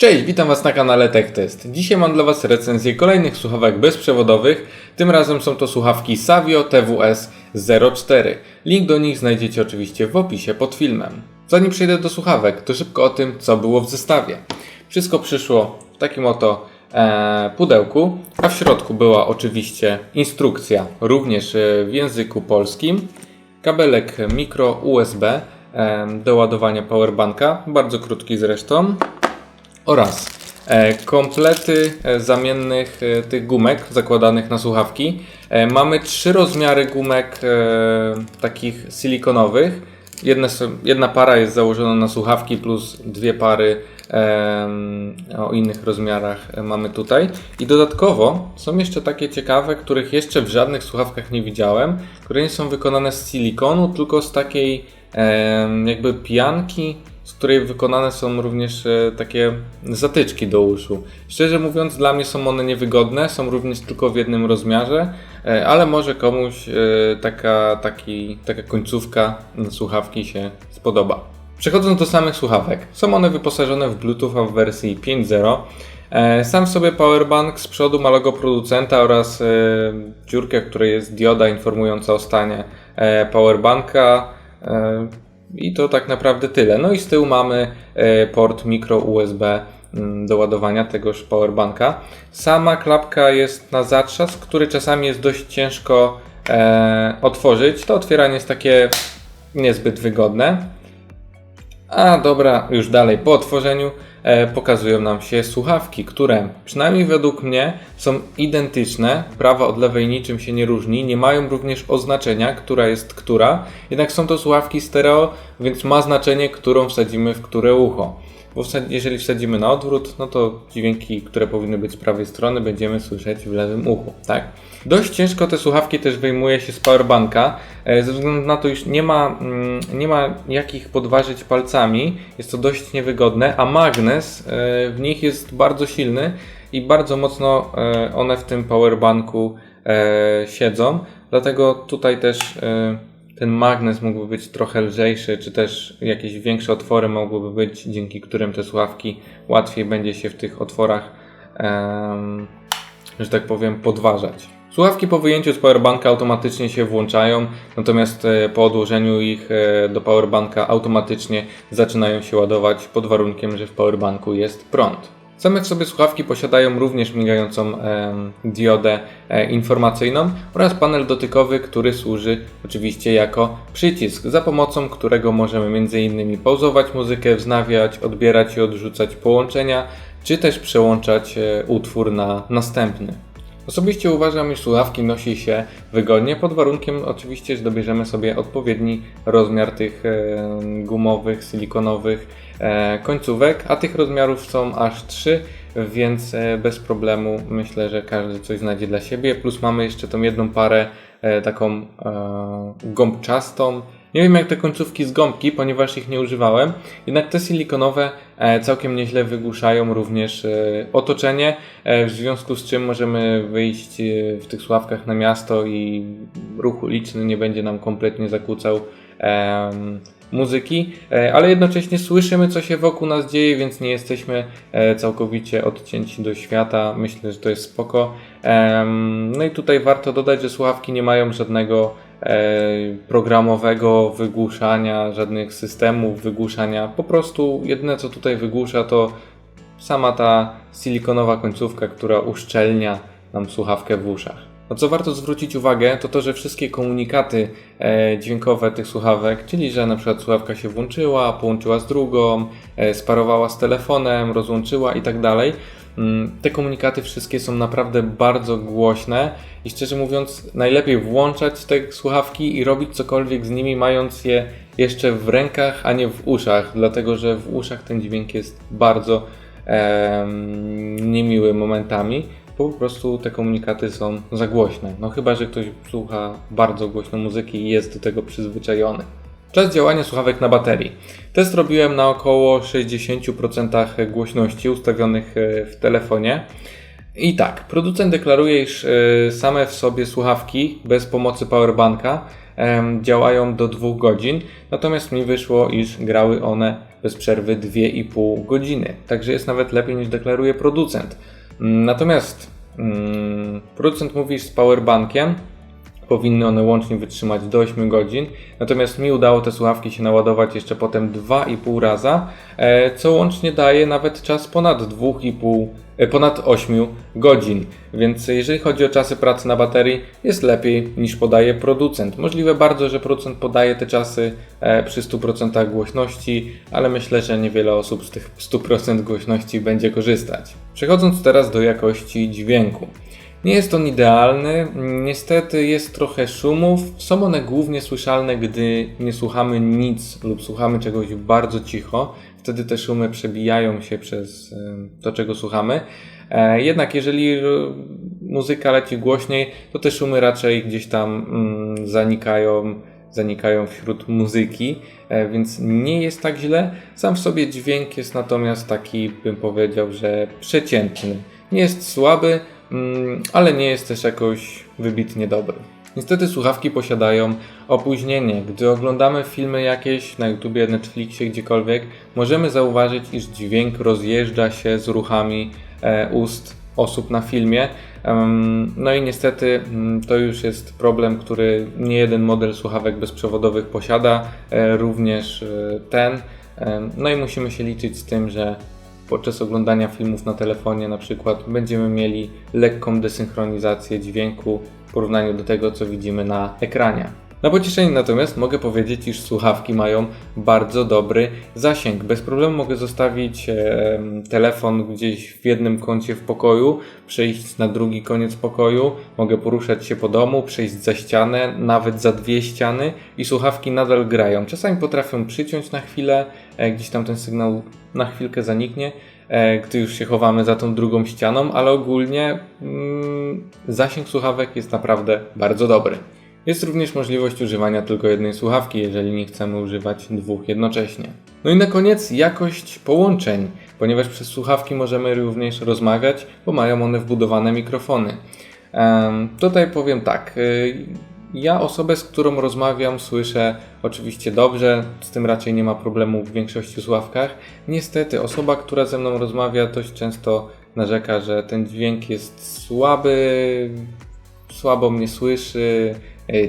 Cześć, witam Was na kanale TechTest. Dzisiaj mam dla Was recenzję kolejnych słuchawek bezprzewodowych. Tym razem są to słuchawki Savio TWS 04. Link do nich znajdziecie oczywiście w opisie pod filmem. Zanim przejdę do słuchawek, to szybko o tym, co było w zestawie. Wszystko przyszło w takim oto e, pudełku, a w środku była oczywiście instrukcja, również e, w języku polskim, kabelek mikro USB e, do ładowania powerbanka, bardzo krótki zresztą, oraz e, komplety e, zamiennych e, tych gumek zakładanych na słuchawki. Mamy trzy rozmiary gumek takich silikonowych. Jedne, są- jedna para jest założona na słuchawki plus dwie pary o innych rozmiarach mamy tutaj. I dodatkowo są jeszcze takie ciekawe, których jeszcze w żadnych słuchawkach nie widziałem, które nie są wykonane z silikonu, tylko z takiej jakby pianki, z której wykonane są również e, takie zatyczki do uszu. Szczerze mówiąc, dla mnie są one niewygodne, są również tylko w jednym rozmiarze, e, ale może komuś e, taka, taki, taka końcówka słuchawki się spodoba. Przechodząc do samych słuchawek, są one wyposażone w Bluetootha w wersji 5.0. E, Sam sobie powerbank z przodu ma logo producenta oraz dziurkę, w której jest dioda informująca o stanie powerbanka. I to tak naprawdę tyle. No i z tyłu mamy e, port micro USB mm, do ładowania tegoż powerbanka. Sama klapka jest na zatrzas, który czasami jest dość ciężko e, otworzyć. To otwieranie jest takie niezbyt wygodne. A dobra, już dalej po otworzeniu pokazują nam się słuchawki, które przynajmniej według mnie są identyczne. Prawa od lewej niczym się nie różni. Nie mają również oznaczenia, która jest która. Jednak są to słuchawki stereo, więc ma znaczenie, którą wsadzimy w które ucho. Bo jeżeli wsadzimy na odwrót, no to dźwięki, które powinny być z prawej strony, będziemy słyszeć w lewym uchu. Tak. Dość ciężko te słuchawki też wyjmuje się z powerbanka, e, ze względu na to, iż nie ma, mm, nie ma jakich podważyć palcami, jest to dość niewygodne, a magnes e, w nich jest bardzo silny i bardzo mocno e, one w tym powerbanku siedzą, dlatego tutaj też ten magnes mógłby być trochę lżejszy, czy też jakieś większe otwory mogłyby być, dzięki którym te słuchawki łatwiej będzie się w tych otworach, że tak powiem, podważać. Słuchawki po wyjęciu z powerbanka automatycznie się włączają, natomiast e, po odłożeniu ich e, do powerbanka automatycznie zaczynają się ładować pod warunkiem, że w powerbanku jest prąd. Same w sobie słuchawki posiadają również migającą em, diodę e, informacyjną oraz panel dotykowy, który służy oczywiście jako przycisk, za pomocą którego możemy m.in. pauzować muzykę, wznawiać, odbierać i odrzucać połączenia, czy też przełączać e, utwór na następny. Osobiście uważam, iż słuchawki nosi się wygodnie, pod warunkiem oczywiście, że dobierzemy sobie odpowiedni rozmiar tych e, gumowych, silikonowych e, końcówek, a tych rozmiarów są aż trzy, więc e, bez problemu myślę, że każdy coś znajdzie dla siebie. Plus mamy jeszcze tą jedną parę e, taką e, gąbczastą. Nie wiem jak te końcówki z gąbki, ponieważ ich nie używałem, jednak te silikonowe e, całkiem nieźle wygłuszają również e, otoczenie, e, w związku z czym możemy wyjść e, w tych słuchawkach na miasto i ruch uliczny nie będzie nam kompletnie zakłócał muzyki, e, ale jednocześnie słyszymy co się wokół nas dzieje, więc nie jesteśmy e, całkowicie odcięci do świata. Myślę, że to jest spoko. No i tutaj warto dodać, że słuchawki nie mają żadnego e, programowego wygłuszania, żadnych systemów wygłuszania. Po prostu jedyne co tutaj wygłusza to sama ta silikonowa końcówka, która uszczelnia nam słuchawkę w uszach. No co warto zwrócić uwagę, to to, że wszystkie komunikaty e, dźwiękowe tych słuchawek, czyli że na przykład słuchawka się włączyła, połączyła z drugą, e, sparowała z telefonem, rozłączyła i tak dalej. Mm, Te komunikaty wszystkie są naprawdę bardzo głośne i szczerze mówiąc, najlepiej włączać te słuchawki i robić cokolwiek z nimi, mając je jeszcze w rękach, a nie w uszach, dlatego że w uszach ten dźwięk jest bardzo em, niemiły momentami, bo po prostu te komunikaty są za głośne. No chyba, że ktoś słucha bardzo głośno muzyki i jest do tego przyzwyczajony. Czas działania słuchawek na baterii. Test robiłem na około 60% głośności ustawionych e, w telefonie. I tak, producent deklaruje, iż e, same w sobie słuchawki bez pomocy powerbanka działają do 2 godzin, natomiast mi wyszło, iż grały one bez przerwy 2,5 godziny. Także jest nawet lepiej niż deklaruje producent. Natomiast mm, producent mówi z powerbankiem, powinny one łącznie wytrzymać do 8 godzin. Natomiast mi udało te słuchawki się naładować jeszcze potem 2,5 raza, e, co łącznie daje nawet czas ponad 2,5, e, ponad 8 godzin. Więc jeżeli chodzi o czasy pracy na baterii, jest lepiej niż podaje producent. Możliwe bardzo, że producent podaje te czasy e, przy 100% głośności, ale myślę, że niewiele osób z tych 100% głośności będzie korzystać. Przechodząc teraz do jakości dźwięku. Nie jest on idealny, niestety jest trochę szumów. Są one głównie słyszalne, gdy nie słuchamy nic lub słuchamy czegoś bardzo cicho. Wtedy te szumy przebijają się przez to, czego słuchamy. E, Jednak jeżeli e, muzyka leci głośniej, to te szumy raczej gdzieś tam mm, zanikają, zanikają wśród muzyki, e, więc nie jest tak źle. Sam w sobie dźwięk jest natomiast taki, bym powiedział, że przeciętny. Nie jest słaby, ale nie jest też jakoś wybitnie dobry. Niestety słuchawki posiadają opóźnienie. Gdy oglądamy filmy jakieś na YouTubie, Netflixie, gdziekolwiek, możemy zauważyć, iż dźwięk rozjeżdża się z ruchami e, ust osób na filmie. No i niestety mm, to już jest problem, który nie jeden model słuchawek bezprzewodowych posiada, e, również e, ten. No i musimy się liczyć z tym, że podczas oglądania filmów na telefonie na przykład będziemy mieli lekką desynchronizację dźwięku w porównaniu do tego, co widzimy na ekranie. Na pocieszenie natomiast mogę powiedzieć, iż słuchawki mają bardzo dobry zasięg. Bez problemu mogę zostawić e, telefon gdzieś w jednym kącie w pokoju, przejść na drugi koniec pokoju, mogę poruszać się po domu, przejść za ścianę, nawet za dwie ściany i słuchawki nadal grają. Czasami potrafią przyciąć na chwilę, e, gdzieś tam ten sygnał na chwilkę zaniknie, e, gdy już się chowamy za tą drugą ścianą, ale ogólnie mm, zasięg słuchawek jest naprawdę bardzo dobry. Jest również możliwość używania tylko jednej słuchawki, jeżeli nie chcemy używać dwóch jednocześnie. No i na koniec jakość połączeń, ponieważ przez słuchawki możemy również rozmawiać, bo mają one wbudowane mikrofony. Tutaj powiem tak. y, Ja osobę, z którą rozmawiam, słyszę oczywiście dobrze, z tym raczej nie ma problemu w większości słuchawkach. Niestety, osoba, która ze mną rozmawia, dość często narzeka, że ten dźwięk jest słaby, słabo mnie słyszy,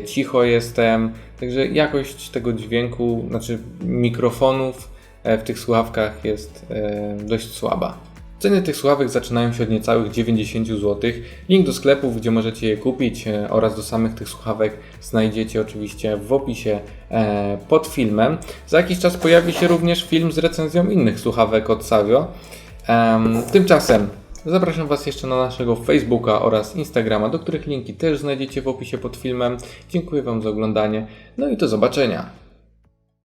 cicho jestem. Także jakość tego dźwięku, znaczy mikrofonów e, w tych słuchawkach jest e, dość słaba. Ceny tych słuchawek zaczynają się od niecałych 90 zł. Link do sklepów, gdzie możecie je kupić e, oraz do samych tych słuchawek znajdziecie oczywiście w opisie e, pod filmem. Za jakiś czas pojawi się również film z recenzją innych słuchawek od Savio. Em, Tymczasem zapraszam Was jeszcze na naszego Facebooka oraz Instagrama, do których linki też znajdziecie w opisie pod filmem. Dziękuję Wam za oglądanie, no i do zobaczenia.